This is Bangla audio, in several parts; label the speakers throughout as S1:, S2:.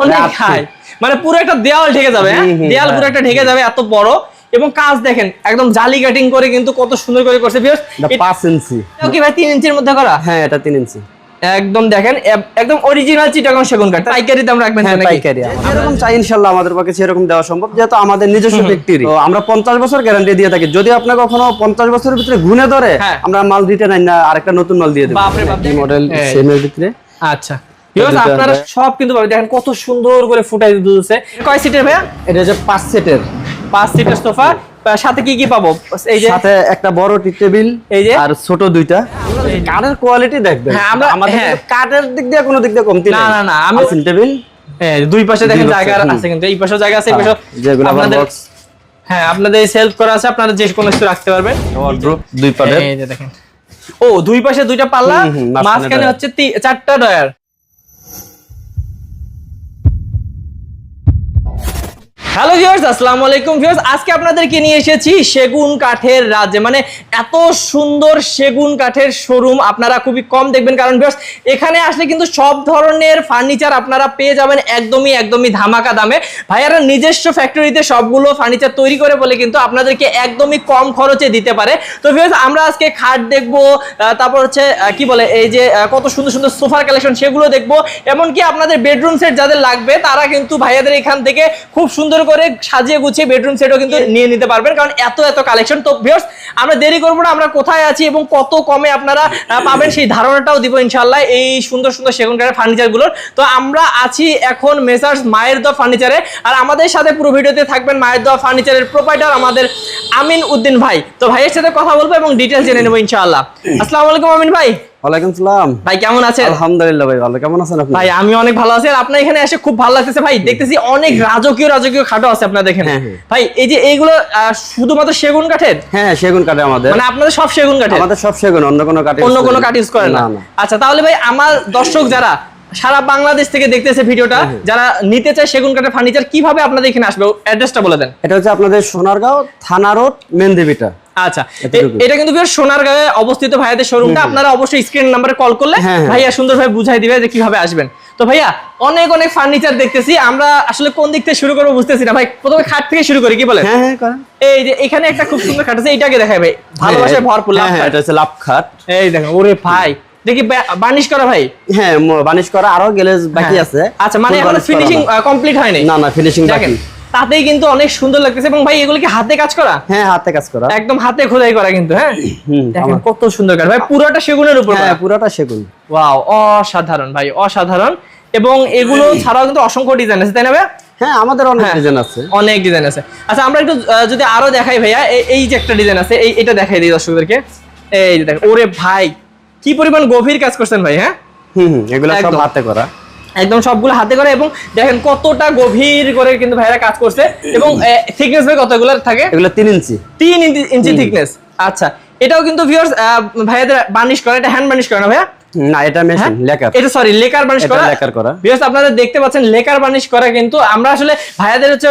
S1: অনেক হাই। মানে পুরো একটা দেওয়াল ঢেকে যাবে হ্যাঁ? দেওয়াল পুরো। একটা ঢেকে যাবে এত বড়। এবং কাজ দেখেন একদম জালি কাটিং করে কিন্তু কত সুন্দর করে করছে।
S2: পাঁচ ইঞ্চি
S1: এটাও কি ভাই ইঞ্চির মধ্যে করা?
S2: হ্যাঁ এটা ইঞ্চি
S1: একদম দেখেন একদম অরিজিনাল চিটাগং সেগুন কাঠ। পাইকারি দাম রাখবেন
S2: হ্যাঁ পাইকারি। যেরকম চাই ইনশাল্লাহ আমাদের পক্ষে সেরকম দেওয়া সম্ভব যেহেতু আমাদের নিজস্ব ফ্যাক্টরি। আমরা পঞ্চাশ বছর গ্যারান্টি দিয়ে থাকি। যদি আপনার কখনো পঞ্চাশ বছরের ভিতরে ঘুরে ধরে
S1: হ্যাঁ।
S2: আমরা মাল দিতে নাই না আরেকটা নতুন মাল দিয়ে দেবো।
S1: বাপ,
S2: এই মডেল
S1: হ্যাঁ।
S2: সেমের ভিতরে।
S1: আচ্ছা। আপনারা সব কিন্তু পাবেন। দেখেন কত সুন্দর করে ফুটাই দিতেছে কয় সিটের ভাইয়া?
S2: এটা হচ্ছে পাঁচ সেটের
S1: পাঁচ সিটের সোফা। সাথে কি কি পাবো? এই যে
S2: সাথে একটা বড় টি টেবিল
S1: এই যে?
S2: আর ছোট দুইটা। কাঠের কোয়ালিটি দেখবেন।
S1: হ্যাঁ, আমরা-
S2: আমাদের
S1: হ্যাঁ।
S2: কাঠের দিক দিয়ে কোনো দিক দিয়ে কমতি
S1: না, না, না, আমি-
S2: টেবিল?
S1: হ্যাঁ, দুই পাশে দেখেন জায়গা
S2: পাশে,
S1: আছে কিন্তু। এই পাশেও জায়গা আছে এই
S2: হ্যাঁ,
S1: পাশেও
S2: যেগুলো
S1: আপনাদের হ্যাঁ আপনাদের সেলফ করা আছে আপনারা যে কোনো কিছু রাখতে পারবেন।
S2: দুই পাটের
S1: এই যে দেখেন। ও দুই পাশে দুইটা পাল্লা
S2: মাঝখানে
S1: হচ্ছে চারটা ডয়ার হ্যালো ভিউয়ার্স আসসালামু আলাইকুম ভিউয়ার্স আজকে আপনাদেরকে নিয়ে এসেছি সেগুন কাঠের রাজ্যে। মানে এত সুন্দর সেগুন কাঠের শোরুম আপনারা খুবই কম দেখবেন। কারণ ভিউয়ার্স এখানে আসলে কিন্তু সব ধরনের ফার্নিচার আপনারা পেয়ে যাবেন একদমই একদমই ধামাকা দামে। ভাইয়ারা নিজস্ব ফ্যাক্টরিতে সবগুলো ফার্নিচার তৈরি করে বলে কিন্তু আপনাদেরকে একদমই কম খরচে দিতে পারে। তো ভিউয়ার্স আমরা আজকে খাট দেখব তারপর হচ্ছে কি বলে, এই যে কত সুন্দর সুন্দর সোফার কালেকশন সেগুলো দেখব। এমনকি আপনাদের বেডরুম সেট যাদের লাগবে, তারা কিন্তু ভাইয়াদের এখান থেকে খুব সুন্দর করে সাজিয়ে গুছিয়ে বেডরুম সেটও কিন্তু নিয়ে নিতে পারবেন। কারণ এত এত কালেকশন তো ভিউয়ার্স আমরা দেরি করব না আমরা কোথায় আছি এবং কত কমে আপনারা পাবেন সেই ধারণাটাও দিব ইনশাল্লাহ এই সুন্দর সুন্দর সেগুন কাঠের ফার্নিচারগুলোর তো আমরা আছি এখন মেসার্স মায়ের দোয়া ফার্নিচারে আর আমাদের সাথে পুরো ভিডিওতে থাকবেন মায়ের দোয়া ফার্নিচারের প্রোপাইটার আমাদের আমিন উদ্দিন ভাই। তো ভাইয়ের সাথে কথা বলব এবং ডিটেলস জেনে নেব ইনশাআল্লাহ। আসসালামু আলাইকুম আমিন ভাই।
S2: ওয়ালাইকুম সালাম।
S1: ভাই কেমন আছেন?
S2: আলহামদুলিল্লাহ ভাই ভালো। কেমন আছেন আপনি?
S1: ভাই আমি অনেক ভালো আছি আর আপনার এখানে এসে খুব ভালো লাগতেছে ভাই। দেখতেছি অনেক রাজকীয় রাজকীয় আছে আপনার দেখেন
S2: হ্যাঁ, হ্যাঁ।
S1: ভাই এই যে এইগুলো শুধুমাত্র সেগুন কাঠের?
S2: হ্যাঁ সেগুন কাঠে আমাদের।
S1: মানে আপনাদের সব সেগুন
S2: আমাদের সব সেগুন অন্য কোনো কাঠে
S1: অন্য কোনো কাঠ ইউজ করে না। আচ্ছা তাহলে ভাই আমার দর্শক যারা সারা বাংলাদেশ থেকে দেখতেছে ভিডিওটা। যারা নিতে চায় সেগুন কাঠের ফার্নিচার কীভাবে আপনাদের এখানে আসবে? অ্যাড্রেসটা বলে দেন।
S2: এটা হচ্ছে আপনাদের সোনারগাঁও থানা রোড মেনদেবিটা
S1: আচ্ছা এটা কিন্তু সোনারগাঁয়ে অবস্থিত ভাইয়াদের শোরুমটা আপনারা অবশ্যই স্ক্রিন নাম্বারে কল করলে
S2: হ্যাঁ, হ্যাঁ।
S1: ভাইয়া সুন্দর ভাবে বুঝাই দিবে যে কীভাবে আসবেন। তো ভাইয়া অনেক অনেক ফার্নিচার দেখতেছি। আমরা আসলে কোন দিক থেকে শুরু করব বুঝতেছি না। ভাই প্রথমে খাট থেকে শুরু করি কি বলেন?
S2: হ্যাঁ হ্যাঁ করেন।
S1: এই যে এখানে একটা খুব সুন্দর খাট আছে এইটাকে দেখাই ভাই। ভালোবাসায় ভরপুর লাভ
S2: এটা হচ্ছে লাভ খাট।
S1: এই দেখেন ওরে ভাই। দেখি বার্নিশ করা ভাই?
S2: হ্যাঁ বানিশ করা আরও গ্লেজ বাকি
S1: হ্যাঁ।
S2: আছে।
S1: আচ্ছা মানে
S2: এখনও
S1: ফিনিশিং কমপ্লিট হয়নি?
S2: না না ফিনিশিং বাকি।
S1: তাতেই কিন্তু অনেক সুন্দর লাগতেছে এবং ভাই এগুলো কি হাতে কাজ করা?
S2: হ্যাঁ হাতে কাজ করা।
S1: একদম হাতে খোদাই করা কিন্তু হ্যাঁ? দেখেন কত সুন্দর কাঠ ভাই পুরোটা সেগুনের উপর
S2: হ্যাঁ পুরোটা সেগুন।
S1: ওয়াও অসাধারণ ভাই অসাধারণ। এবং এগুলো ছাড়াও কিন্তু অসংখ্য ডিজাইন আছে তাই না ভাই
S2: হ্যাঁ আমাদের অনেক
S1: হ্যাঁ।
S2: ডিজাইন আছে।
S1: অনেক ডিজাইন আছে। আচ্ছা আমরা একটু যদি আরও দেখাই ভাইয়া এই- যে একটা ডিজাইন আছে এই এটা দেখাই দিই দর্শকদেরকে। এই দেখেন ওরে ভাই কি পরিমাণ গভীর কাজ করছেন ভাই হ্যাঁ?
S2: হুম হুম এগুলো সব। হাতে করা।
S1: একদম সবগুলো হাতে করে এবং দেখেন কতটা গভীর করে কিন্তু ভাইরা কাজ করছে এবং থিকনেস ভাই কতগুলো থাকে?
S2: এগুলো তিন ইঞ্চি।
S1: তিন ইঞ্চি- থিকনেস আচ্ছা এটাও কিন্তু ভিউয়ার্স ভাইয়াদের বার্নিশ করা এটা হ্যান্ড বার্নিশ করা না ভাইয়া?
S2: না এটা মেশিন
S1: হ্যাঁ?
S2: লেকার
S1: এটা সরি লেকার বার্নিশ করা।
S2: লেকার করা।
S1: ভিউয়ার্স আপনারা দেখতে পাচ্ছেন লেকার বার্নিশ করা কিন্তু আমরা আসলে ভাইয়াদের হচ্ছে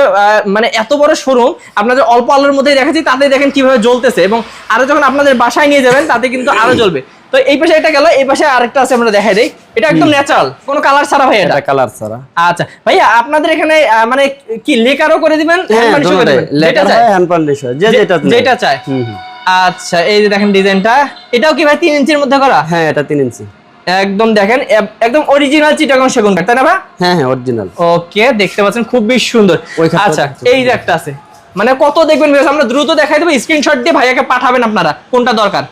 S1: মানে এত বড় শোরুম আপনাদের অল্প আলোর মধ্যেই দেখাচ্ছি তাতে দেখেন কীভাবে জ্বলতেছে এবং আরও যখন আপনাদের বাসায় নিয়ে যাবেন তাতে কিন্তু আরও জ্বলবে। তো এই পাশে এটা গেল এই পাশে আরেকটা আছে আমরা দেখাই দেই। এটা একদম ন্যাচারাল কোনো কালার ছাড়া ভাই এটা।
S2: কালার ছাড়া।
S1: আচ্ছা ভাইয়া আপনাদের এখানে মানে কি লেকারও করে দিবেন
S2: হ্যাঁ
S1: hand করে দিবেন?
S2: লেকার। হয় হ্যান্ড হয় যে যেটা।
S1: যেটা চায়। আচ্ছা এই যে দেখেন ডিজাইনটা এটাও কি ভাই তিন ইঞ্চির মধ্যে করা?
S2: হ্যাঁ এটা তিন ইঞ্চি।
S1: একদম দেখেন একদম অরিজিনাল চিটাগং সেগুন কাঠ তাই না ভাই?
S2: হ্যাঁ হ্যাঁ অরিজিনাল
S1: ওকে দেখতে পাচ্ছেন খুব বেশ সুন্দর। আচ্ছা এই যে একটা আছে। মানে কত দেখবেন আমরা দ্রুত দেখাই দেবো স্ক্রিনশট দিয়ে ভাইয়াকে পাঠাবেন আপনারা কোনটা দরকার।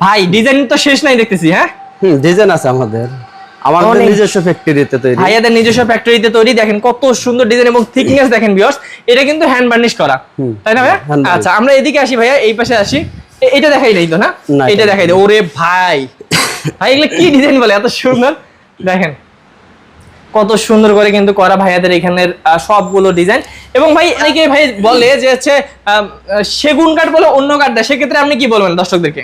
S1: ভাই ডিজাইন তো শেষ নাই দেখতেছি হ্যাঁ?
S2: হুম ডিজাইন আছে আমাদের। আমাদের নিজস্ব ফ্যাক্টরিতে তৈরি।
S1: ভাইয়াদের নিজস্ব ফ্যাক্টরিতে তৈরি দেখেন কত সুন্দর ডিজাইন এবং থিকনেস দেখেন ভিউয়ার্স এটা কিন্তু হ্যান্ড বার্নিশ করা। তাই না ভাইয়া? আচ্ছা আমরা এদিকে আসি ভাইয়া এই পাশে আসি। এটা দেখাই নাই তো না? এটা দেখাই ওরে ভাই। ভাই এগুলো কি ডিজাইন বলে? এত সুন্দর। দেখেন। কত সুন্দর করে কিন্তু করা ভাইয়াদের এখানের সবগুলো ডিজাইন এবং ভাই অনেকে ভাই বলে যে হচ্ছে সেগুন কাঠ বলে অন্য কাঠ দেয় সেক্ষেত্রে আপনি কি বলবেন দর্শকদেরকে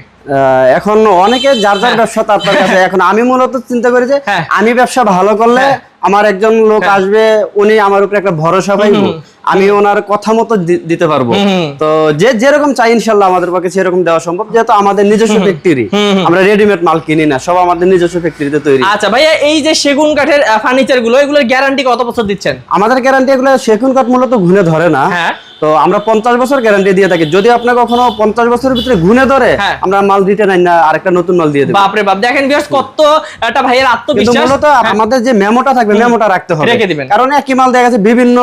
S2: এখন অনেকে যার যার ব্যবসা তার তার কাছে এখন আমি মূলত চিন্তা করি যে
S1: হ্যাঁ।
S2: আমি ব্যবসা ভালো করলে
S1: হ্যাঁ।
S2: আমার একজন লোক
S1: হ্যাঁ।
S2: আসবে উনি আমার উপরে একটা ভরসা পাইব আমি ওনার কথা মতো দিতে পারব। তো যে যেরকম চাই ইনশাল্লাহ আমাদের পক্ষে সেরকম দেওয়া সম্ভব যেহেতু আমাদের নিজস্ব ফ্যাক্টরি। আমরা রেডিমেড মাল কিনি না সব আমাদের নিজস্ব ফ্যাক্টরিতে তৈরি।
S1: আচ্ছা ভাইয়া এই যে সেগুন কাঠের ফার্নিচারগুলো এগুলোর গ্যারান্টি কত বছর দিচ্ছেন?
S2: আমাদের গ্যারান্টি এগুলো সেগুন কাঠ মূলত ঘুনে ধরে না।
S1: হ্যাঁ।
S2: তো আমরা পঞ্চাশ বছর গ্যারান্টি দিয়ে থাকি। যদি আপনার কখনো পঞ্চাশ বছরের ভিতরে ঘুনে ধরে
S1: হ্যাঁ।
S2: আমরা মাল দিতে নাই না আরেকটা নতুন মাল দিয়ে দেবো।
S1: বাপরে বাপ দেখেন বিয়াস কত একটা ভাইয়ের আত্মবিশ্বাস।
S2: মূলত আমাদের যে মেমোটা থাকবে মেমোটা রাখতে হবে।
S1: রেখে দিবেন।
S2: কারণ একই মাল দেখা গেছে বিভিন্ন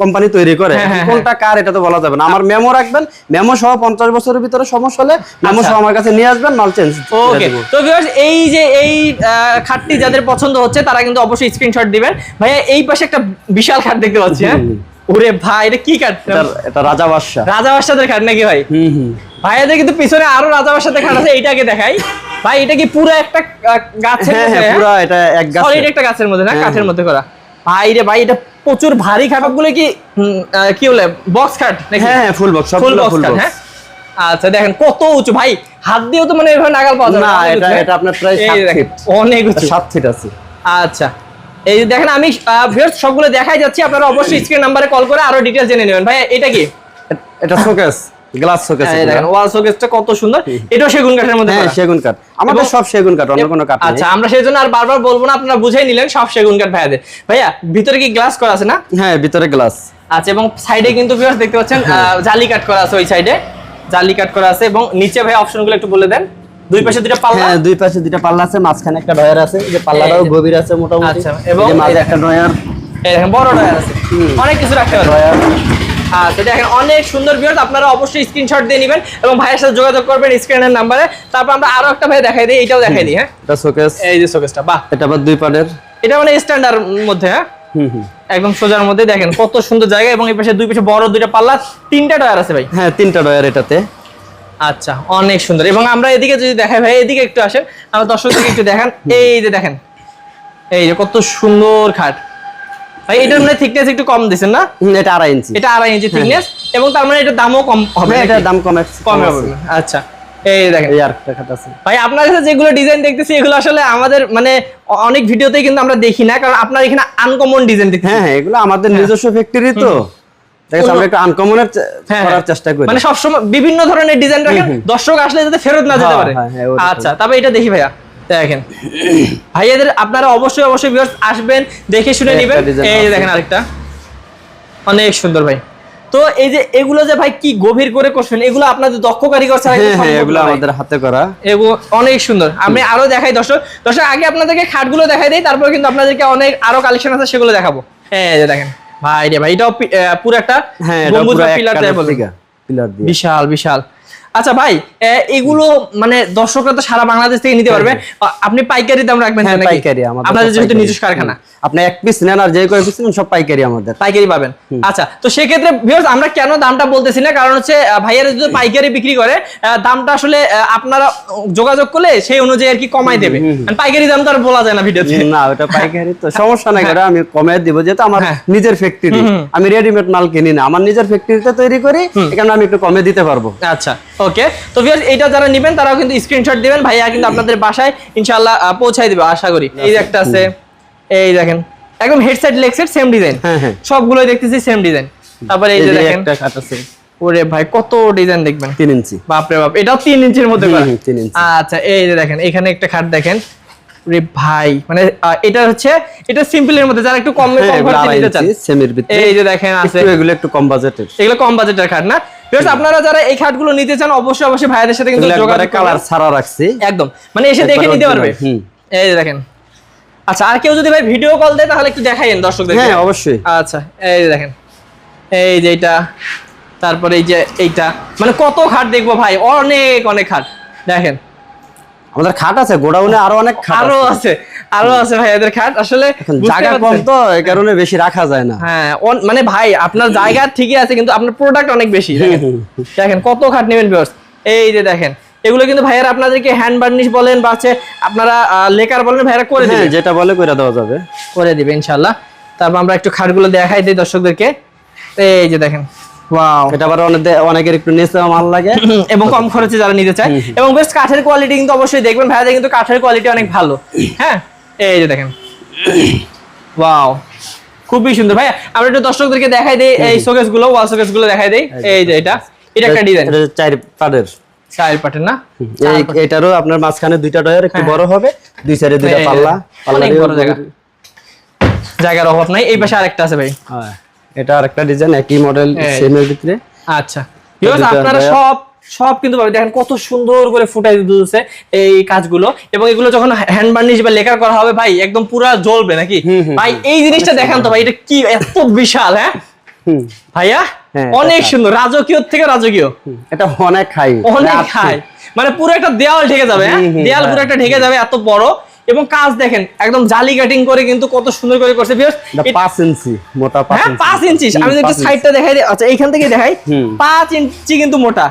S2: কোম্পানি তৈরি করে।
S1: হ্যাঁ, হ্যাঁ,
S2: কোনটা কার এটা তো বলা যাবে না। আমার মেমো রাখবেন। মেমো সহ পঞ্চাশ বছরের ভিতরে সমস্যা হলে মেমো
S1: আচ্ছা।
S2: সহ আমার কাছে নিয়ে আসবেন মাল চেঞ্জ
S1: ওকে তো ভিউয়ার্স এই যে এই খাটটি যাদের পছন্দ হচ্ছে তারা কিন্তু অবশ্যই স্ক্রিনশট দিবেন। ভাইয়া এই পাশে একটা বিশাল খাট দেখতে পাচ্ছি হ্যাঁ? ওরে ভাই এটা কি খাট?
S2: এটা রাজা বাদশা
S1: রাজা বাদশাদের খাট নাকি ভাই?
S2: হুম হুম।
S1: ভাইয়াদের কিন্তু পিছনে আরও রাজা বাদশাদের খাট আছে এইটাকে দেখাই। ভাই এটা কি পুরো একটা গাছের
S2: হ্যাঁ হ্যাঁ
S1: মধ্যে
S2: পুরো এটা এক গাছ
S1: সলিড একটা গাছের মধ্যে না?
S2: হ্যাঁ,
S1: কাঠের মধ্যে করা। ভাই রে ভাই এটা প্রচুর ভারী খাটগুলো কি কি বলে বক্স খাট
S2: হ্যাঁ হ্যাঁ ফুল বক্স
S1: ফুল বক্স খাট হ্যাঁ? আচ্ছা দেখেন কত উঁচু। ভাই হাত দিয়েও তো মানে এভাবে নাগাল পাওয়া যাবে
S2: না, এটা-? এটা আপনার প্রায়
S1: এই
S2: সাত
S1: দেখেন,
S2: ফিট।
S1: অনেক উঁচু।
S2: সাত ফিট আছে।
S1: আচ্ছা এই যে দেখেন আমি ভিউয়ার্স সবগুলো দেখাই যাচ্ছি আপনারা অবশ্যই স্ক্রিন নাম্বারে কল করে আরও ডিটেইলস জেনে নেবেন। ভাই এটা কি?
S2: এটা শোকেস গ্লাস শোকেস
S1: দেখেন ওয়াল শোকেসটা কত সুন্দর। এটাও সেগুন কাঠের মধ্যে
S2: হ্যাঁ
S1: করা।
S2: সেগুন কাঠ। আমাদের সব সেগুন কাঠ অন্য কোনো কাঠ
S1: আচ্ছা আমরা সেই জন্য আর বারবার বলব না আপনারা বুঝাই নিলেন সব সেগুন কাঠ ভাইয়াদের। ভাইয়া ভিতরে কি গ্লাস করা আছে না?
S2: হ্যাঁ ভিতরে গ্লাস
S1: আচ্ছা এবং সাইডে কিন্তু ভিউয়ার্স দেখতে পাচ্ছেন জালি কাট করা আছে ওই সাইডে জালি কাট করা আছে এবং নিচে ভাই অপশনগুলো একটু বলে দেন। দুই পাশে পাল্লা?
S2: হ্যাঁ দুই পাশে দুইটা পাল্লা আছে মাঝখানে একটা ডয়ার আছে এই যে পাল্লাটাও গভীর আছে মোটামুটি।
S1: আচ্ছা, এবং
S2: মাঝে একটা ডয়ার
S1: এই দেখেন বড় ডয়ার আছে। অনেক কিছু রাখতে পারবেন আচ্ছা দেখেন অনেক সুন্দর ভিউয়ার্স আপনারা অবশ্যই স্ক্রিনশট দিয়ে নেবেন এবং ভাইয়ের সাথে যোগাযোগ করবেন স্ক্রিনের নাম্বারে তারপর আমরা আরও একটা ভাই দেখাই দিই এটাও দেখাই দিই হ্যাঁ?
S2: এটা শোকেস
S1: এই যে শোকেসটা বাহ।
S2: এটা আবার দুই পাটের
S1: এটা মানে স্ট্যান্ডার্ড মধ্যে হ্যাঁ? একদম সোজার মধ্যে দেখেন কত সুন্দর জায়গা এবং এই পাশে দুই পাশে বড় দুইটা পাল্লা তিনটা টায়ার আছে ভাই?
S2: হ্যাঁ তিনটা ডয়ার এটাতে।
S1: আচ্ছা অনেক সুন্দর। এবং আমরা এদিকে যদি দেখাই ভাই এদিকে একটু আসেন আমরা দর্শকদেরকে একটু দেখান। এই যে দেখেন এই যে কত সুন্দর খাট। ভাই এটার মানে থিকনেস একটু কম দিছেন না?
S2: এটা আড়াই ইঞ্চি
S1: এটা আড়াই ইঞ্চি থিকনেস এবং তার মানে এটার দামও কম হবে
S2: হ্যাঁ এটার দাম কম
S1: কম হবে। আচ্ছা এই দেখেন। ভাই আপনার কাছে যেগুলো ডিজাইন দেখতেছি এগুলো আসলে আমাদের মানে অনেক ভিডিওতেই কিন্তু আমরা দেখি না কারণ আপনার এখানে আনকমন ডিজাইন দেখতেছি।
S2: হ্যাঁ হ্যাঁ এগুলো আমাদের নিজস্ব ফ্যাক্টরি তো। আমরা একটু আনকমনের
S1: হ্যাঁ,
S2: করার
S1: হ্যাঁ।
S2: চেষ্টা করি।
S1: মানে সবসময় বিভিন্ন ধরনের ডিজাইন রাখেন দর্শক আসলে যাতে ফেরত না যেতে
S2: হ্যাঁ,
S1: পারে।
S2: হ্যাঁ, হ্যাঁ।
S1: আচ্ছা তবে এটা দেখি ভাইয়া। দেখেন। ভাইয়াদের আপনারা অবশ্যই অবশ্যই viewers আসবেন দেখে শুনে নেবেন। এই যে দেখেন আরেকটা। অনেক সুন্দর ভাই। তো এই যে এগুলো যে ভাই কি গভীর করে করছেন এগুলো আপনাদের দক্ষ কারিগর ছাড়া
S2: হ্যাঁ
S1: এগুলো
S2: হ্যাঁ
S1: ভাই।
S2: আমাদের হাতে করা।
S1: এগুলো অনেক সুন্দর। আমি আরও দেখাই দর্শক। দর্শক আগে আপনাদেরকে খাটগুলো দেখাই দিই তারপর কিন্তু আপনাদেরকে অনেক আরও কালেকশন আছে সেগুলো দেখাবো। এই যে দেখেন। ভাই রে ভাই এটাও পুরো একটা
S2: হ্যাঁ
S1: গম্বুজ পিলার
S2: দিয়ে।
S1: বিশাল বিশাল। আচ্ছা ভাই এগুলো মানে দর্শকরা তো সারা বাংলাদেশ থেকে নিতে পারবে। আপনি পাইকারি দাম রাখবেন
S2: হ্যাঁ
S1: নাকি?
S2: পাইকারি আমাদের
S1: আপনাদের যেহেতু নিজস্ব কারখানা।
S2: আপনি এক পিস নেন আর যে কয় পিস নেন সব পাইকারি আমাদের।
S1: পাইকারি পাবেন। আচ্ছা তো সেক্ষেত্রে ভিউয়ার্স আমরা কেন দামটা বলতেছি না? কারণ হচ্ছে ভাইয়ারা যদি পাইকারি বিক্রি করে দামটা আসলে আপনারা যোগাযোগ করলে সেই অনুযায়ী আর কি কমাই দেবে। আর পাইকারি দাম তো আর বলা যায় না ভিডিওতে।
S2: না ওটা পাইকারি তো সমস্যা নাই ওটা আমি কমে দিব যেহেতু আমার
S1: হ্যাঁ।
S2: নিজের ফ্যাক্টরি আমি রেডিমেড মাল কিনি না। আমার নিজের ফ্যাক্টরিতে তৈরি করি এখানে আমি একটু কমে দিতে পারব।
S1: আচ্ছা। ওকে তো ভিউয়ার্স এটা যারা নেবেন তারাও কিন্তু স্ক্রিনশট দিবেন। ভাইয়া কিন্তু আপনাদের বাসায় ইনশাআল্লাহ পৌঁছাই দিবে আশা করি। এই একটা আছে এই দেখেন একদম হেডসেট লেগসেট সেম ডিজাইন
S2: হ্যাঁ হ্যাঁ।
S1: সবগুলোই দেখতেছি সেম ডিজাইন তারপরে এই যে দেখেন
S2: একটা খাট আছে।
S1: ওরে ভাই কত ডিজাইন দেখবেন।
S2: তিন ইঞ্চি।
S1: বাপরে বাপ এটা তিন ইঞ্চির মধ্যে করা।
S2: হুম, তিন ইঞ্চি।
S1: আচ্ছা এই যে দেখেন এখানে একটা খাট দেখেন। রে ভাই মানে এটা হচ্ছে এটা সিম্পলের মধ্যে যারা একটু কম
S2: হ্যাঁ
S1: কম
S2: এগুলো
S1: নিতে চান।
S2: সেমির ভিতরে।
S1: এই যে দেখেন আছে।
S2: এগুলো একটু কম বাজেটের
S1: এগুলো কম বাজেটের খাট না? আপনারা যারা এই খাটগুলো নিতে চান অবশ্যই অবশ্যই ভাইয়াদের সাথে কিন্তু যোগাযোগ
S2: কালার ছাড়া রাখছি।
S1: একদম। মানে এসে দেখে নিতে পারবে। এই দেখেন। আচ্ছা আর কেউ যদি ভাই ভিডিও কল দেয় তাহলে একটু দেখাইন দর্শকদের
S2: হ্যাঁ অবশ্যই।
S1: আচ্ছা এই দেখেন। এই যে এইটা তারপরে এই যে এইটা। মানে কত খাট দেখব ভাই? অনেক অনেক খাট। দেখেন।
S2: আমাদের খাট আছে গোডাউনে আরও অনেক খাট
S1: আরও
S2: আছে।
S1: আছে আরও আছে ভাই এদের খাট। আসলে
S2: জায়গা কম তো এই কারণে বেশি রাখা যায় না।
S1: হ্যাঁ মানে ভাই আপনার জায়গা ঠিকই আছে কিন্তু আপনার প্রোডাক্ট অনেক বেশি। দেখেন। কত খাট নেবেন ভিউয়ার্স এই যে দেখেন এগুলো কিন্তু ভাইয়ারা আপনাদেরকে হ্যান্ড বার্নিশ বলেন বা হচ্ছে আপনারা লেকার বলেন ভাইয়ারা করে দিবেন
S2: যেটা বলে করে দেওয়া যাবে।
S1: করে দিবে ইনশাল্লাহ। তারপর আমরা একটু খাটগুলো দেখাই দিই দর্শকদেরকে। এই যে দেখেন ওয়াও
S2: এটা আবার অনেক- অনেকের একটু নেচে মাল লাগে।
S1: এবং কম খরচে যারা নিতে চায়। এবং বেশ কাঠের কোয়ালিটি কিন্তু অবশ্যই দেখবেন। ভাইয়াদের কিন্তু কাঠের কোয়ালিটি অনেক ভালো। হ্যাঁ? এই যে দেখেন। ওয়াও খুবই সুন্দর। ভাই আমরা একটু দর্শকদেরকে দেখাই দেই এই শোকেসগুলো ওয়াল শোকেসগুলো দেখাই দেই। এই যে এটা। এটা একটা ডিজাইন
S2: এটা চার পাটের।
S1: চার পাটের না?
S2: এই এটারও আপনার মাঝখানে দুইটা ডয়ার একটু বড় হবে দুই সাইডে দুইটা পাল্লা। পাল্লা
S1: বড় জায়গা। জায়গার অভাব নাই। এই পাশে আরেকটা আছে ভাই।
S2: হ্যাঁ। এটা আরেকটা ডিজাইন একই মডেল
S1: এই।
S2: সেমের ভিতরে।
S1: আচ্ছা।
S2: দুইটা
S1: আপনারা সব সব কিন্তু পাবেন। দেখেন কত সুন্দর করে ফুটাই দিতেছে এই কাজগুলো। এবং এগুলো যখন হ্যান্ড বার্নিশ বা লেকার করা হবে ভাই একদম পুরা জ্বলবে নাকি? ভাই এই জিনিসটা দেখান তো ভাই এটা কি এত বিশাল হ্যাঁ? ভাইয়া
S2: হ্যাঁ,
S1: অনেক সুন্দর। রাজকীয় থেকে রাজকীয়।
S2: এটা অনেক হাই
S1: অনেক হাই মানে পুরো একটা দেওয়াল ঢেকে যাবে হ্যাঁ? দেওয়াল পুরো
S2: হ্যাঁ।
S1: একটা ঢেকে যাবে এত বড়। এবং কাজ দেখেন একদম জালি কাটিং করে কিন্তু কত সুন্দর করে করছে
S2: এটা পাঁচ ইঞ্চি মোটা পাঁচ
S1: হ্যাঁ
S2: ইঞ্চি।
S1: পাঁচ ইঞ্চি আমি
S2: ইঞ্চি।
S1: সাইডটা দেখাই দিই আচ্ছা এইখান থেকে দেখাই।
S2: হুম।
S1: পাঁচ ইঞ্চি কিন্তু মোটা।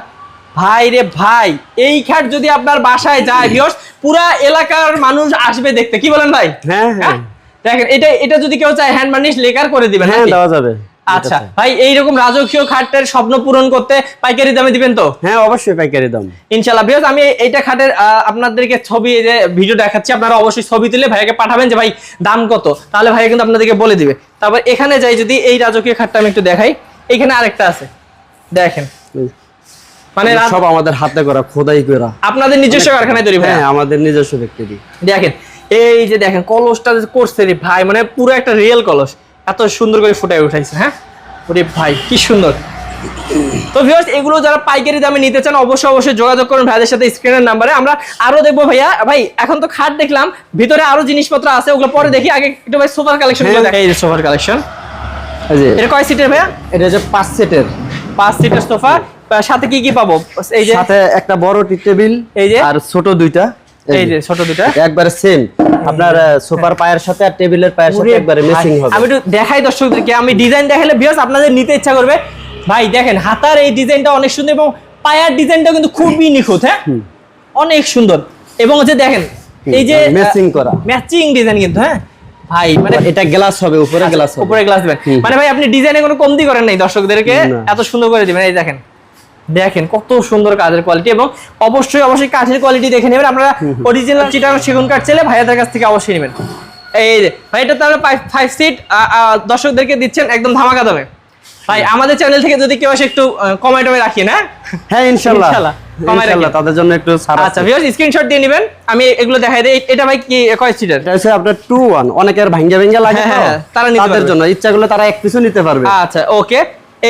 S1: ভাই রে ভাই এই খাট যদি আপনার বাসায় যায় ভিউয়ার্স পুরা এলাকার মানুষ আসবে দেখতে। কি বলেন ভাই?
S2: হ্যাঁ হ্যাঁ।
S1: দেখেন এটা এটা যদি কেউ চায় হ্যান্ড বার্নিশ লেকার করে দিবেন
S2: হ্যাঁ? দেওয়া যাবে।
S1: আচ্ছা ভাই এইরকম রাজকীয় খাটের স্বপ্ন পূরণ করতে পাইকারি দামে দিবেন তো?
S2: হ্যাঁ অবশ্যই পাইকারি দাম।
S1: ইনশাল্লাহ বিকজ আমি এইটা খাটের আপনাদেরকে ছবি এই যে ভিডিও দেখাচ্ছি আপনারা অবশ্যই ছবি তুলে ভাইয়াকে পাঠাবেন যে ভাই দাম কত? তাহলে ভাইয়া কিন্তু আপনাদেরকে বলে দিবে। তারপর এখানে যাই যদি এই রাজকীয় খাটটা আমি একটু দেখাই। এখানে আরেকটা আছে। দেখেন। মানে
S2: সব আমাদের হাতে করা খোদাই করা।
S1: আপনাদের নিজস্ব কারখানায় তৈরি ভাই
S2: হ্যাঁ আমাদের নিজস্ব ব্যক্তি।
S1: দেখেন। এই যে দেখেন কলসটা যে করছে রে ভাই মানে পুরো একটা রিয়েল কলস। এত সুন্দর করে ফুটাই উঠাইছে হ্যাঁ? ওরে ভাই কি সুন্দর। তো ভিউয়ার্স এগুলো যারা পাইকারি দামে নিতে চান অবশ্যই অবশ্যই যোগাযোগ করুন ভাইদের সাথে স্ক্রিনের নাম্বারে আমরা আরও দেখব ভাইয়া। ভাই এখন তো খাট দেখলাম ভিতরে আরও জিনিসপত্র আছে ওগুলো পরে দেখি। আগে একটু ভাই সোফার কালেকশন এই সোফার কালেকশন
S2: এই যে।
S1: এটা কয় সিটের ভাইয়া?
S2: এটা হচ্ছে পাঁচ সেটের
S1: পাঁচ সিটের সোফা। সাথে কি কি পাবো? এই যে
S2: সাথে একটা বড় টি টেবিল
S1: এই যে?
S2: আর ছোট দুইটা।
S1: এই যে ছোট দুটা
S2: একবারে সেম আপনার সোফার পায়ের সাথে আর টেবিলের পায়ের সাথে একবারে ম্যাচিং হবে।
S1: আমি একটু দেখাই দর্শকদেরকে আমি ডিজাইন দেখালে ভিউয়ার্স আপনাদের নিতে ইচ্ছা করবে। ভাই দেখেন হাতার এই ডিজাইনটা অনেক সুন্দর এবং পায়ার ডিজাইনটা কিন্তু খুবই নিখুঁত হ্যাঁ? অনেক সুন্দর। এবং হচ্ছে দেখেন এই যে
S2: ম্যাচিং করা।
S1: ম্যাচিং ডিজাইন কিন্তু হ্যাঁ? ভাই মানে
S2: এটা গ্লাস হবে উপরে গ্লাস হবে।
S1: উপরে গ্লাস দিবেন। মানে ভাই আপনি ডিজাইনে কোনো কমতি করেন নাই দর্শকদেরকে। এত সুন্দর করে দিবেন। এই দেখেন দেখেন কত সুন্দর কাজের কোয়ালিটি এবং অবশ্যই অবশ্যই কাঠের কোয়ালিটি দেখে নেবেন। আপনারা অরিজিনাল চিটার সেগুন কাঠ চাইলে ভাইয়াদের কাছ থেকে অবশ্যই নেবেন। এই যে ভাই এটা তাহলে ফাইভ সিট দর্শকদেরকে দিচ্ছেন একদম ধামাকা দামে। ভাই আমাদের চ্যানেল থেকে যদি কেউ একটু কমাই টমে রাখি না?
S2: হ্যাঁ ইনশাআল্লাহ
S1: ইনশাআল্লাহ। কমায়
S2: তাদের জন্য একটু
S1: আচ্ছা ভিউয়ার্স স্ক্রিনশট দিয়ে নেবেন। আমি এগুলো দেখাই দিই। এটা ভাই কি কয় সিটার
S2: এটা হচ্ছে আপনার টু ওয়ান অনেকের ভাঙ্গা ভাঙ্গা লাগে
S1: তারা
S2: তাদের জন্য। ইচ্ছা করলে তারা এক পিছু নিতে পারবে।
S1: আচ্ছা ওকে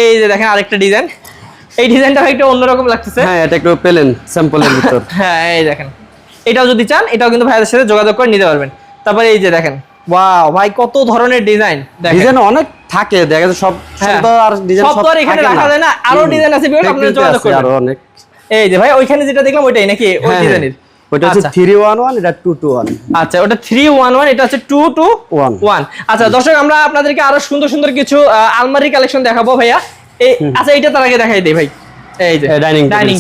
S1: এই যে দেখেন আরেকটা ডিজাইন এই ডিজাইনটা একটু অন্যরকম লাগতেছে।
S2: হ্যাঁ এটা একটু পেলেন স্যাম্পলের ভিতর।
S1: হ্যাঁ এই দেখেন। এটাও যদি চান এটাও কিন্তু ভাইদের সাথে যোগাযোগ করে নিতে পারবেন। তারপরে এই যে দেখেন। ওয়াও ভাই কত ধরনের ডিজাইন। দেখেন।
S2: ডিজাইন অনেক থাকে দেখা যাচ্ছে সব
S1: হ্যাঁ।
S2: আর ডিজাইন
S1: সব তো আর এখানে রাখা যায় না, আরও design আছে, বিকজ আপনারা যোগাযোগ করবেন।
S2: আরও অনেক।
S1: এই যে ভাই ওইখানে যেটা দেখলাম ওইটাই নাকি? ওই
S2: হ্যাঁ,
S1: ডিজাইনের।
S2: ওটা হচ্ছে
S1: আচ্ছা।
S2: থ্রি ওয়ান ওয়ান এটা টু টু ওয়ান
S1: আচ্ছা ওটা থ্রি ওয়ান ওয়ান এটা হচ্ছে টু টু
S2: One.
S1: ওয়ান আচ্ছা দর্শক আমরা আপনাদেরকে আরও সুন্দর সুন্দর কিছু আলমারি কালেকশন দেখাবো ভাইয়া। আচ্ছা এটা তার আগে দেখাই দিই ভাই। এই যে
S2: ডাইনিং
S1: ডাইনিং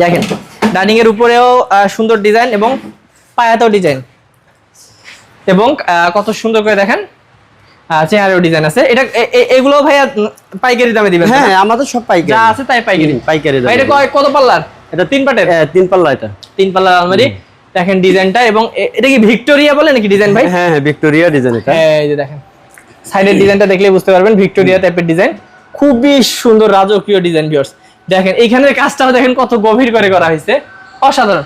S1: দেখেন ডাইনিং এর উপরেও সুন্দর ডিজাইন এবং পায়াতেও ডিজাইন এবং কত সুন্দর করে দেখেন আহ, ডিজাইন আছে। এটা এগুলো ভাইয়া পাইকারি দামে দিবেন
S2: হ্যাঁ? আমাদের সব পাইকারি।
S1: যা আছে তাই পাইকারি।
S2: পাইকারি দামে
S1: এটা কত পাল্লার? এটা তিন পাটের
S2: হ্যাঁ, তিন পাল্লা এটা।
S1: তিন পাল্লার আলমারি। দেখেন ডিজাইনটা এবং এটা কি ভিক্টোরিয়া বলে নাকি ডিজাইন ভাই?
S2: হ্যাঁ হ্যাঁ ভিক্টোরিয়া ডিজাইন এটা।
S1: এই যে দেখেন। সাইডের ডিজাইনটা দেখলেই বুঝতে পারবেন ভিক্টোরিয়া টাইপের ডিজাইন খুবই সুন্দর রাজকীয় ডিজাইন ভিউয়ার্স দেখেন এইখানের কাজটাও দেখেন কত গভীর করে করা হয়েছে। অসাধারণ।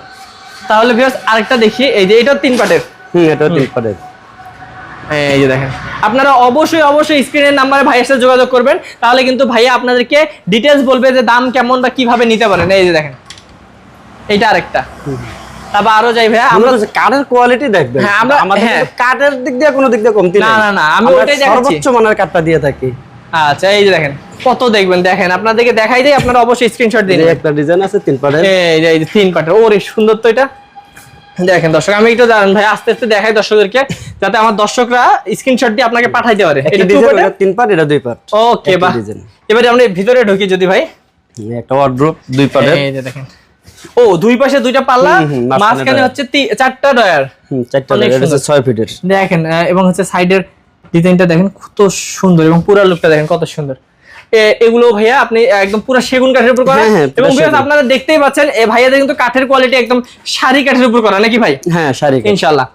S1: তাহলে ভিউয়ার্স আরেকটা দেখি। এই যে এটা তিন পাটের।
S2: হুম এটা তিন পাল্লের
S1: এই যে দেখেন। আপনারা অবশ্যই অবশ্যই স্ক্রিনের নাম্বারে ভাইয়ের সাথে যোগাযোগ করবেন। তাহলে কিন্তু ভাইয়া আপনাদেরকে ডিটেলস বলবে যে দাম কেমন বা কীভাবে নিতে পারেন। এই যে দেখেন। এইটা আরেকটা। তারপর আরও যাই ভাইয়া আমরা
S2: কাঠের কোয়ালিটি দেখবেন।
S1: হ্যাঁ, আমরা-
S2: আমাদের
S1: হ্যাঁ।
S2: কাঠের দিক দিয়ে কোনো দিক দিয়ে কমতি
S1: না, না, না, আমি ওটাই দেখাচ্ছি।
S2: সর্বোচ্চ মানের কাঠটা দিয়ে থাকি।
S1: আচ্ছা এই যে দেখেন। কত দেখবেন দেখেন আপনাদেরকে দেখাই দেয় আপনারা অবশ্যই স্ক্রিনশট দিন
S2: একটা ডিজাইন আছে তিন পাড়ের
S1: এই যে তিন পাটের ওরে সুন্দর তো এটা। দেখেন দর্শক আমি একটু দাঁড়ান ভাই আস্তে আস্তে দেখাই দর্শকদেরকে যাতে আমার দর্শকরা স্ক্রিনশট দিয়ে আপনাকে পাঠাইতে পারে। এটা
S2: ডিজাইন এটা তিন পাট এটা দুই পাট।
S1: ওকে বাহ। এবারে আমরা ভিতরে ঢুকি যদি ভাই।
S2: একটা ওয়ার্ড্রোপ দুই পাটের।
S1: এই যে দেখেন। ও দুই পাশে দুইটা পাল্লা
S2: মাঝখানে
S1: হচ্ছে চারটা ডয়ার
S2: হুম চারটা
S1: অনেক
S2: এটা হচ্ছে
S1: সুন্দর।
S2: ছয় ফিটের।
S1: দেখেন এবং হচ্ছে সাইডের ডিজাইনটা দেখেন কত সুন্দর এবং পুরো লুকটা দেখেন কত সুন্দর। এগুলো ভাইয়া আপনি একদম পুরো সেগুন কাঠের উপর করা।
S2: হ্যাঁ, হ্যাঁ,
S1: এবং আপনারা দেখতেই পাচ্ছেন ভাইয়াদের কিন্তু কাঠের কোয়ালিটি একদম শাড়ি কাঠের উপর করা নাকি ভাই?
S2: হ্যাঁ শাড়ি।
S1: ইনশাল্লাহ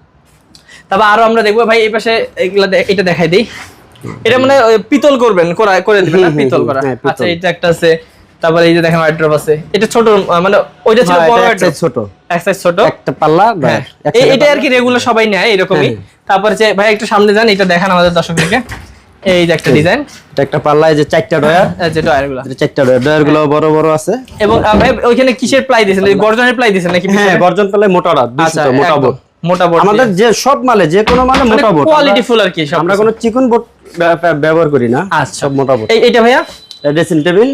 S1: তারপর আরও আমরা দেখব ভাই এই পাশে এগুলা এটা দেখাই দিই। এটা মানে পিতল করবেন করা করে দিবেন না? পিতল করা।
S2: হ্যাঁ,
S1: আচ্ছা এটা একটা আছে। তারপরে এই যে দেখেন ওয়াইড্রপ আছে। এটা ছোট মানে ওইটা ছিল বড়
S2: এটা এক ছোট।
S1: এক সাইজ ছোট।
S2: একটা পাল্লা
S1: এটা আর কি রেগুলার সবাই নেয় এরকমই। তারপরে যে ভাই একটু সামনে যান এটা দেখান আমাদের দর্শকদেরকে। এই যে একটা ডিজাইন
S2: এটা একটা পাল্লা এই যে চারটা ডয়ার
S1: যেটা এগুলা
S2: এটা চারটা ডয়ার ডয়ার বড় বড় আছে।
S1: এবং ভাই ওইখানে কিসের প্লাই দিয়েছেন? গর্জনের প্লাই দিয়েছেন নাকি
S2: হ্যাঁ গর্জন পাল্লায় মোটাটা
S1: আচ্ছা
S2: দুশো মোটা
S1: একদম,
S2: বোর্ড
S1: মোটা বোর্ড
S2: আমাদের যে সব মালে যে কোনো মানে মোটা বোর্ড
S1: কোয়ালিটি ফুল আর কি সব
S2: আমরা কোনো চিকন বোর্ড ব্যবহার করি না
S1: আচ্ছা।
S2: সব মোটা বোর্ড
S1: এটা ভাইয়া?
S2: ড্রেসিং টেবিল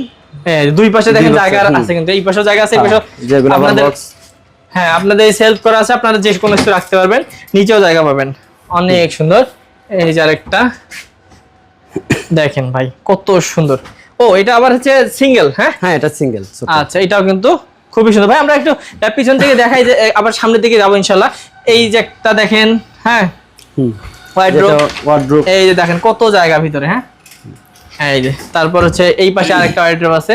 S1: হ্যাঁ দুই পাশে দেখেন জায়গা আছে কিন্তু এই পাশেও জায়গা আছে এই পাশেও
S2: যেগুলো আবার
S1: আপনাদের হ্যাঁ আপনাদের সেলফ করা আছে আপনারা যে কোনো কিছু রাখতে পারবেন নিচেও জায়গা পাবেন। অনেক সুন্দর। এই যে আরেকটা। দেখেন ভাই কত সুন্দর। ও এটা আবার হচ্ছে সিঙ্গেল হ্যাঁ?
S2: হ্যাঁ এটা সিঙ্গেল
S1: আচ্ছা এটাও কিন্তু খুবই সুন্দর। ভাই আমরা একটু পিছন থেকে দেখাই যে আবার সামনের দিকে যাব ইনশাল্লাহ। এই যে একটা দেখেন হ্যাঁ?
S2: ওয়ার্ড্রোপ
S1: এই যে দেখেন কত জায়গা ভিতরে হ্যাঁ? এই যে তারপর হচ্ছে এই পাশে আরেকটা ওয়াইড্রোপ আছে।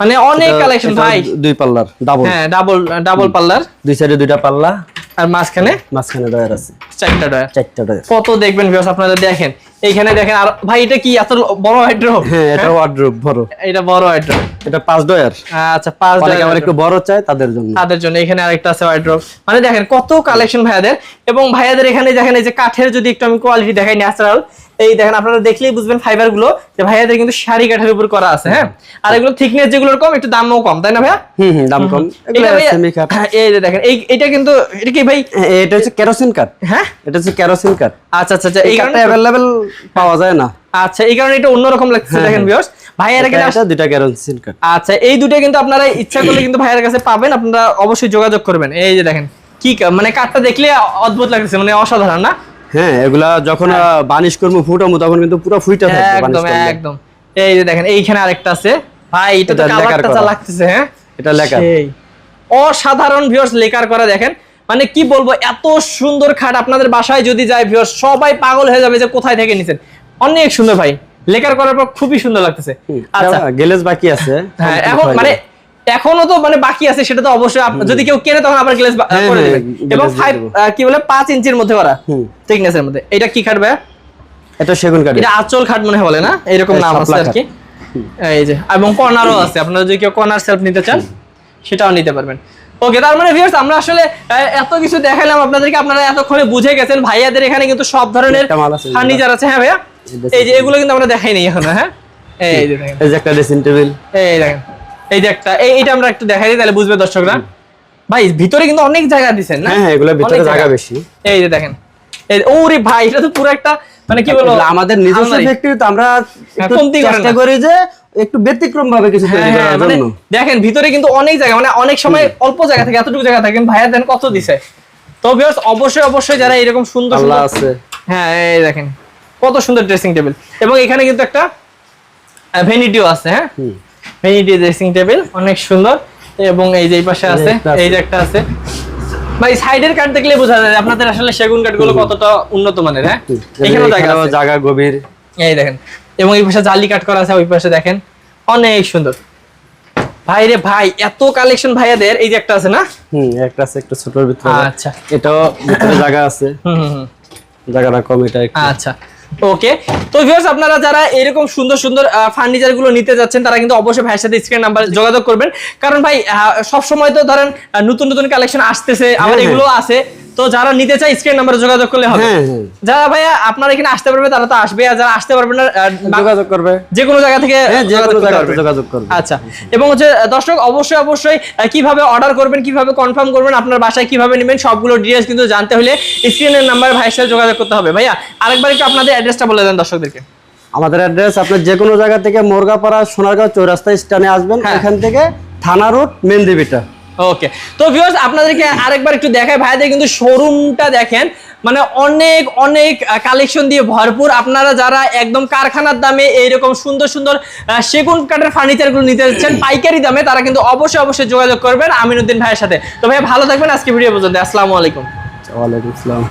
S1: মানে অনেক কালেকশন ভাই।
S2: দুই পাল্লার ডাবল
S1: হ্যাঁ ডাবল ডাবল পাল্লার।
S2: দুই সাইডে দুইটা পাল্লা।
S1: আর মাঝখানে?
S2: মাঝখানে ডয়ার আছে।
S1: চারটা ডয়ার
S2: চারটা ডয়ার
S1: কত দেখবেন ভিউয়ার্স আপনারা দেখেন? এইখানে দেখেন আর ভাই এটা কি এত বড়
S2: হ্যাঁ এটা ওয়ার্ড্রোপ বড়।
S1: এটা বড়
S2: এটা পাঁচ ডয়ার
S1: আচ্ছা পাঁচ ডয়ার
S2: আবার একটু বড় চায় তাদের জন্য।
S1: তাদের জন্য এখানে আরেকটা আছে ওয়াইড্রোপ মানে দেখেন কত কালেকশন ভাইয়াদের। এবং ভাইয়াদের এখানে দেখেন এই যে কাঠের যদি একটু আমি কোয়ালিটি দেখাই ন্যাচারাল এই দেখেন আপনারা দেখলেই বুঝবেন ফাইবারগুলো যে ভাইয়াদের কিন্তু শাড়ি কাঠের উপর করা আছে হ্যাঁ? আর এগুলো থিকনেস যেগুলোর কম একটু দামও কম তাই না ভাইয়া?
S2: হুম হুম দাম কম।
S1: হ্যাঁ, এই যে দেখেন এই এটা কিন্তু এটা কি ভাই?
S2: হ্যাঁ, এটা হচ্ছে কেরোসিন কাঠ।
S1: হ্যাঁ?
S2: এটা হচ্ছে কেরোসিন কাঠ।
S1: আচ্ছা আচ্ছা আচ্ছা
S2: এই কাঠটা
S1: কারণে
S2: পাওয়া যায় না।
S1: আচ্ছা এই কারণে এটা অন্যরকম লাগছে
S2: হ্যাঁ,
S1: দেখেন
S2: হ্যাঁ।
S1: ভিউয়ার্স ভাইয়ার এখানে আস-
S2: এটা কেরোসিন কাঠ।
S1: আচ্ছা এই দুটো কিন্তু আপনারা ইচ্ছা করলে কিন্তু ভাইয়ের কাছে পাবেন আপনারা অবশ্যই যোগাযোগ করবেন। এই যে দেখেন কি মানে কাঠটা দেখলে অদ্ভুত লাগতেছে মানে অসাধারণ না?
S2: হ্যাঁ এগুলা যখন বানিশ করব ফুটামো তখন কিন্তু পুরো ফুইটা থাকবে
S1: একদম একদম। এই যে দেখেন এইখানে আরেকটা আছে। ভাই এটা তো কালারটা। লাগতেছে হ্যাঁ?
S2: এটা লেখা
S1: অসাধারণ ভিউয়ার্স লেকার করা দেখেন। মানে কি বলব এত সুন্দর খাট আপনাদের বাসায় যদি যায় ভিউয়ার্স সবাই পাগল হয়ে যাবে যে কোথায় থেকে নিছেন। অনেক সুন্দর ভাই লেকার করার পর খুবই সুন্দর লাগতেছে। আচ্ছা।
S2: গেলেজ বাকি আছে।
S1: হ্যাঁ এখন মানে এখনও তো মানে বাকি আছে সেটা তো অবশ্যই যদি কেউ কেনে তখন আবার গ্লেজ
S2: হ্যাঁ,
S1: করে
S2: হ্যাঁ,
S1: দেবেন এবং ফাইভ। কি বলে পাঁচ ইঞ্চির মধ্যে করা। থিকনেসের মধ্যে। এটা কি খাট ভাইয়া?
S2: এটা সেগুন কাঠ
S1: এটা আঁচল খাট মনে হয় বলে না? এরকম নাম আছে আর কি। এই যে এবং কর্নারও আছে। আপনারা যদি কেউ কর্নার সেলফ নিতে চান সেটাও নিতে পারবেন। ওকে তার মানে ভিউয়ার্স আমরা আসলে এত কিছু দেখালাম আপনাদেরকে আপনারা এতক্ষণে বুঝে গেছেন। ভাইয়াদের এখানে কিন্তু সব ধরনের ফার্নিচার আছে হ্যাঁ ভাইয়া?
S2: এই
S1: যে এগুলো কিন্তু আমরা দেখাইনি এখনও হ্যাঁ? এই যে দেখেন।
S2: এই যে একটা ড্রেসিং টেবিল
S1: এই দেখেন। এই যে একটা এই এইটা আমরা একটু দেখাই দিই তাহলে বুঝবে দর্শকরা। ভাই ভিতরে কিন্তু অনেক জায়গা দিছেন না?
S2: হ্যাঁ হ্যাঁ এগুলোর ভিতরে জায়গা বেশি।
S1: এই যে দেখেন। এই ওরে ভাই এটা তো পুরো একটা মানে কি বলব?
S2: আমাদের নিজস্ব ফ্যাক্টরি তো আমরা একটু চেষ্টা করি যে একটু ব্যতিক্রম ভাবে কিছু তৈরি
S1: হ্যাঁ,
S2: করার
S1: মানে
S2: জন্য।
S1: দেখেন ভিতরে কিন্তু অনেক জায়গা মানে অনেক সময় অল্প জায়গা থাকে এতটুকু জায়গা থাকে। ভাইয়া দেন কত দিছে? তো ভিউয়ার্স অবশ্যই অবশ্যই যারা এরকম সুন্দর
S2: আছে।
S1: হ্যাঁ এই দেখেন কত সুন্দর ড্রেসিং টেবিল এবং এখানে কিন্তু একটা ভেনিটিও আছে হ্যাঁ। ভেনিটি ড্রেসিং টেবিল অনেক সুন্দর। এবং এই যে এই পাশে আছে এই যে একটা আছে। ভাই সাইডের কাঠ দেখলে বোঝা যায় আপনাদের আসলে সেগুন কাঠগুলো কতটা উন্নত মানের হ্যাঁ? এখানেও জায়গা
S2: জায়গা গভীর।
S1: এই দেখেন এবং এই পাশে জালি কাট করা আছে ওই পাশে দেখেন অনেক সুন্দর। ভাই রে ভাই এত কালেকশন ভাইয়াদের এই যে একটা আছে না?
S2: হুম একটা আছে একটু ছোটর ভিতরে।
S1: আচ্ছা।
S2: এটাও ভিতরে জায়গা আছে।
S1: হুম
S2: জায়গাটা কম এটা
S1: আচ্ছা ওকে তো ভিউয়ার্স আপনারা যারা এরকম সুন্দর সুন্দর ফার্নিচারগুলো নিতে যাচ্ছেন তারা কিন্তু অবশ্যই ভাইয়ের সাথে স্ক্রিন নাম্বার যোগাযোগ করবেন। কারণ ভাই সব সময় তো ধরেন নতুন নতুন কালেকশন আসতেছে আবার
S2: হ্যাঁ,
S1: এগুলো আছে। তো যারা নিতে চায় স্ক্রিন নাম্বারে যোগাযোগ করলে হবে।
S2: হ্যাঁ হ্যাঁ।
S1: যারা ভাইয়া আপনারা এখানে আসতে পারবে তারা তো আসবে আর যারা আসতে পারবে না
S2: যোগাযোগ করবে।
S1: যে কোনো জায়গা থেকে
S2: হ্যাঁ
S1: যোগাযোগ পারবে।
S2: যোগাযোগ করবে।
S1: আচ্ছা এবং হচ্ছে দর্শক অবশ্যই অবশ্যই কীভাবে অর্ডার করবেন কীভাবে কনফার্ম করবেন আপনার বাসায় কীভাবে নেবেন সবগুলো ডিটেলস কিন্তু জানতে হলে স্ক্রিনের নাম্বার ভাইয়ের সাথে যোগাযোগ করতে হবে। ভাইয়া আরেকবার একটু আপনাদের অ্যাড্রেসটা বলে দেন দর্শকদেরকে।
S2: আমাদের অ্যাড্রেস আপনার যে কোনো জায়গা থেকে মোরগাপাড়া সোনারগাঁও চৌরাস্তা স্ট্যান্ডে আসবেন। এখান থেকে থানা রোড মেনদেবিটা
S1: ওকে তো ভিউয়ার্স আপনাদেরকে আরেকবার একটু দেখাই। ভাইদের কিন্তু শোরুমটা দেখেন। মানে অনেক অনেক কালেকশন দিয়ে ভরপুর। আপনারা যারা একদম কারখানার দামে এইরকম সুন্দর সুন্দর সেগুন কাঠের ফার্নিচারগুলো নিতে যাচ্ছেন পাইকারি দামে, তারা কিন্তু অবশ্যই অবশ্যই যোগাযোগ করবেন আমিনুদ্দিন ভাইয়ের সাথে। তো ভাই, ভালো থাকবেন। আজকে ভিডিও পর্যন্ত। আসসালামু আলাইকুম।
S2: ওয়ালাইকুম আসসালাম।